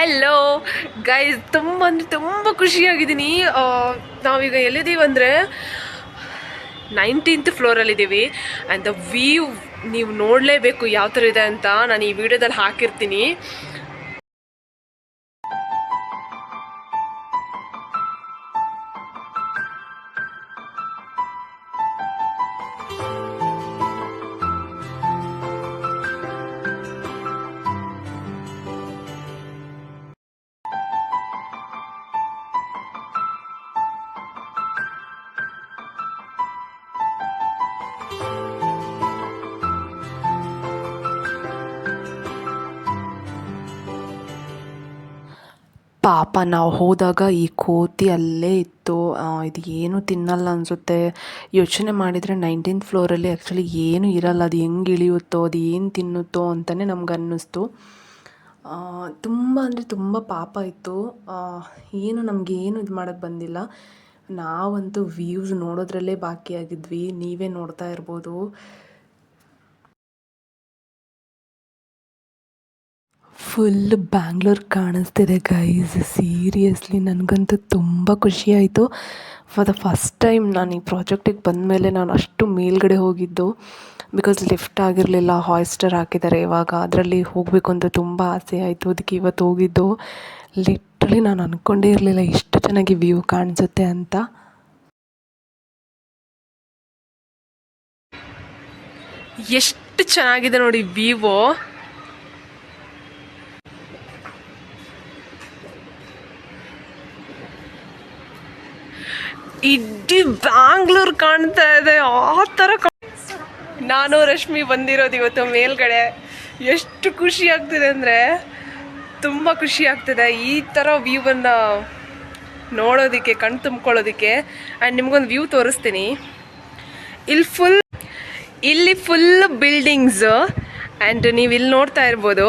Hello guys ತುಂಬ ಅಂದರೆ ತುಂಬ ಖುಷಿಯಾಗಿದ್ದೀನಿ. ನಾವೀಗ ಎಲ್ಲಿದ್ದೀವಿ ಅಂದರೆ ನೈನ್ಟೀನ್ತ್ ಫ್ಲೋರಲ್ಲಿದ್ದೀವಿ ಆ್ಯಂಡ್ ದ ವ್ಯೂ ನೀವು ನೋಡಲೇಬೇಕು ಯಾವ ಥರ ಇದೆ ಅಂತ ನಾನು ಈ ವಿಡಿಯೋದಲ್ಲಿ ಹಾಕಿರ್ತೀನಿ. ಪಾಪ ನಾವು ಹೋದಾಗ ಈ ಕೋತಿ ಅಲ್ಲೇ ಇತ್ತು. ಇದು ಏನು ತಿನ್ನಲ್ಲ ಅನಿಸುತ್ತೆ. ಯೋಚನೆ ಮಾಡಿದರೆ ನೈನ್ಟೀನ್ತ್ ಫ್ಲೋರಲ್ಲಿ ಆ್ಯಕ್ಚುಲಿ ಏನು ಇರಲ್ಲ. ಅದು ಹೆಂಗೆ ಇಳಿಯುತ್ತೋ, ಅದು ಏನು ತಿನ್ನುತ್ತೋ ಅಂತಲೇ ನಮ್ಗೆ ಅನ್ನಿಸ್ತು. ತುಂಬ ಅಂದರೆ ತುಂಬ ಪಾಪ ಇತ್ತು. ಏನು ನಮಗೆ ಏನು ಇದು ಮಾಡೋಕ್ಕೆ ಬಂದಿಲ್ಲ. ನಾವಂತೂ ವ್ಯೂಸ್ ನೋಡೋದ್ರಲ್ಲೇ ಬಾಕಿಯಾಗಿದ್ವಿ. ನೀವೇ ನೋಡ್ತಾ ಇರ್ಬೋದು. ಫುಲ್ ಬ್ಯಾಂಗ್ಳೂರ್ ಕಾಣಿಸ್ತಿದೆ ಗೈಸ್ ಸೀರಿಯಸ್ಲಿ ನನಗಂತೂ ತುಂಬ ಖುಷಿಯಾಯಿತು ಫಾರ್ ದ ಫಸ್ಟ್ ಟೈಮ್ ನಾನು ಈ ಪ್ರಾಜೆಕ್ಟಿಗೆ ಬಂದಮೇಲೆ ನಾನು ಅಷ್ಟು ಮೇಲ್ಗಡೆ ಹೋಗಿದ್ದು. ಬಿಕಾಸ್ ಲಿಫ್ಟ್ ಆಗಿರಲಿಲ್ಲ ಹಾಯ್ಸ್ಟರ್ ಹಾಕಿದ್ದಾರೆ ಇವಾಗ. ಅದರಲ್ಲಿ ಹೋಗಬೇಕು ಅಂತ ತುಂಬ ಆಸೆ ಆಯಿತು. ಅದಕ್ಕೆ ಇವತ್ತು ಹೋಗಿದ್ದು. ಲಿಟ್ರಲಿ ನಾನು ಅಂದ್ಕೊಂಡೇ ಇರಲಿಲ್ಲ ಇಷ್ಟು ಚೆನ್ನಾಗಿ ವ್ಯೂ ಕಾಣಿಸುತ್ತೆ ಅಂತ. ಎಷ್ಟು ಚೆನ್ನಾಗಿದೆ ನೋಡಿ ವಿವೋ ಇಡೀ ಬ್ಯಾಂಗ್ಳೂರ್ ಕಾಣ್ತಾ ಇದೆ, ಆ ಥರ ನಾನು ರಶ್ಮಿ ಬಂದಿರೋದು ಇವತ್ತು ಮೇಲ್ಗಡೆ. ಎಷ್ಟು ಖುಷಿ ಆಗ್ತಿದೆ ಅಂದರೆ, ತುಂಬ ಖುಷಿ ಆಗ್ತಿದೆ. ಈ ಥರ ವ್ಯೂವನ್ನು ನೋಡೋದಕ್ಕೆ, ಕಣ್ ತುಂಬ್ಕೊಳ್ಳೋದಕ್ಕೆ. ಆ್ಯಂಡ್ ನಿಮ್ಗೊಂದು ವ್ಯೂ ತೋರಿಸ್ತೀನಿ. ಇಲ್ಲಿ ಫುಲ್ ಇಲ್ಲಿ ಫುಲ್ ಬಿಲ್ಡಿಂಗ್ಸ್ ಆ್ಯಂಡ್ ನೀವು ಇಲ್ಲಿ ನೋಡ್ತಾ ಇರ್ಬೋದು,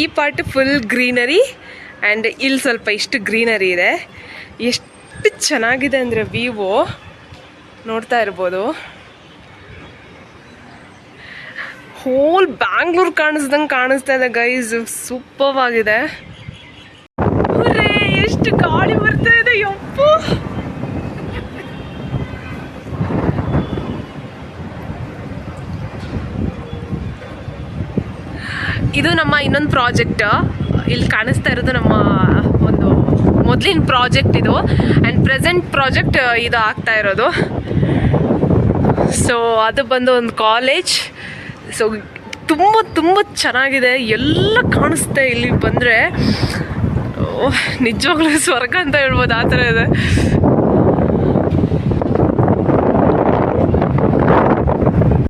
ಈ ಪಾರ್ಟ್ ಫುಲ್ ಗ್ರೀನರಿ ಆ್ಯಂಡ್ ಇಲ್ಲಿ ಸ್ವಲ್ಪ ಇಷ್ಟು ಗ್ರೀನರಿ ಇದೆ. ಎಷ್ಟು ಚೆನ್ನಾಗಿದೆ ಅಂದರೆ ವಿವೋ ನೋಡ್ತಾ ಇರ್ಬೋದು. ಹೋಲ್ ಬ್ಯಾಂಗ್ಳೂರ್ ಕಾಣಿಸ್ದಂಗೆ ಕಾಣಿಸ್ತಾ ಇದೆ ಗೈಸ್ ಸೂಪರ್ ಆಗಿದೆ ಎಷ್ಟು ಗಾಳಿ ಬರ್ತಾ ಇದೆ, ಯಪ್ಪ. ಇದು ನಮ್ಮ ಇನ್ನೊಂದು ಪ್ರಾಜೆಕ್ಟ್ ಇಲ್ಲಿ ಕಾಣಿಸ್ತಾ ಇರೋದು ನಮ್ಮ ಮೊದಲಿನ ಪ್ರಾಜೆಕ್ಟ್ ಇದು. ಆ್ಯಂಡ್ ಪ್ರೆಸೆಂಟ್ ಪ್ರಾಜೆಕ್ಟ್ ಇದು ಆಗ್ತಾ ಇರೋದು. ಸೊ ಅದು ಬಂದು ಒಂದು ಕಾಲೇಜ್ ಸೊ ತುಂಬ ತುಂಬ ಚೆನ್ನಾಗಿದೆ. ಎಲ್ಲ ಕಾಣಿಸುತ್ತೆ ಇಲ್ಲಿ ಬಂದರೆ. ನಿಜವಾಗ್ಲೂ ಸ್ವರ್ಗ ಅಂತ ಹೇಳ್ಬೋದು ಆ ಥರ ಇದೆ.